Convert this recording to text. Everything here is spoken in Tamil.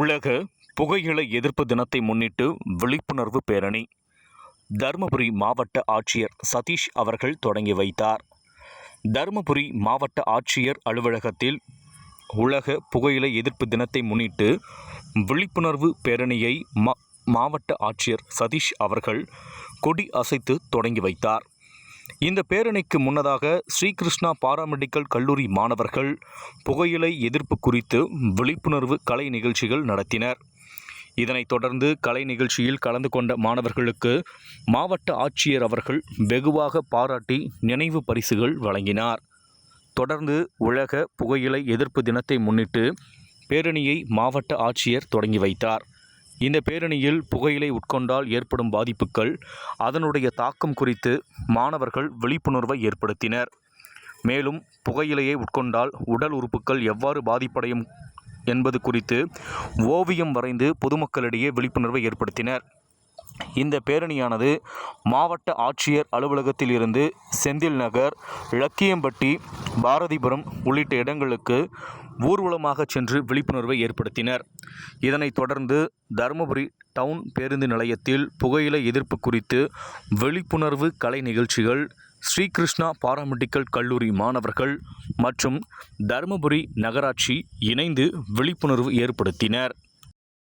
உலக புகையிலை எதிர்ப்பு தினத்தை முன்னிட்டு விழிப்புணர்வு பேரணி. தருமபுரி மாவட்ட ஆட்சியர் சதீஷ் அவர்கள் தொடங்கி வைத்தார். தருமபுரி மாவட்ட ஆட்சியர் அலுவலகத்தில் உலக புகையிலை எதிர்ப்பு தினத்தை முன்னிட்டு விழிப்புணர்வு பேரணியை மா மாவட்ட ஆட்சியர் சதீஷ் அவர்கள் கொடி அசைத்து தொடங்கி வைத்தார். இந்த பேரணிக்கு முன்னதாக ஸ்ரீகிருஷ்ணா பாராமெடிக்கல் கல்லூரி மாணவர்கள் புகையிலை எதிர்ப்பு குறித்து விழிப்புணர்வு கலை நிகழ்ச்சிகள் நடத்தினர். இதனைத் தொடர்ந்து கலை நிகழ்ச்சியில் கலந்து கொண்ட மாணவர்களுக்கு மாவட்ட ஆட்சியர் அவர்கள் வெகுவாக பாராட்டி நினைவு பரிசுகள் வழங்கினார். தொடர்ந்து உலக புகையிலை எதிர்ப்பு தினத்தை முன்னிட்டு பேரணியை மாவட்ட ஆட்சியர் தொடங்கி வைத்தார். இந்த பேரணியில் புகையிலை உட்கொண்டால் ஏற்படும் பாதிப்புகள் அதனுடைய தாக்கம் குறித்து மாணவர்கள் விழிப்புணர்வை ஏற்படுத்தினர். மேலும் புகையிலையை உட்கொண்டால் உடல் உறுப்புகள் எவ்வாறு பாதிப்படையும் என்பது குறித்து ஓவியம் வரைந்து பொதுமக்களிடையே விழிப்புணர்வை ஏற்படுத்தினர். இந்த பேரணியானது மாவட்ட ஆட்சியர் அலுவலகத்தில் இருந்து செந்தில் நகர் லக்கியம்பட்டி பாரதிபுரம் உள்ளிட்ட இடங்களுக்கு ஊர்வலமாக சென்று விழிப்புணர்வை ஏற்படுத்தினர். இதனைத் தொடர்ந்து தருமபுரி டவுன் பேருந்து நிலையத்தில் புகையிலை எதிர்ப்பு குறித்து விழிப்புணர்வு கலை நிகழ்ச்சிகள் ஸ்ரீகிருஷ்ணா பாராமெடிக்கல் கல்லூரி மாணவர்கள் மற்றும் தருமபுரி நகராட்சி இணைந்து விழிப்புணர்வு ஏற்படுத்தினர்.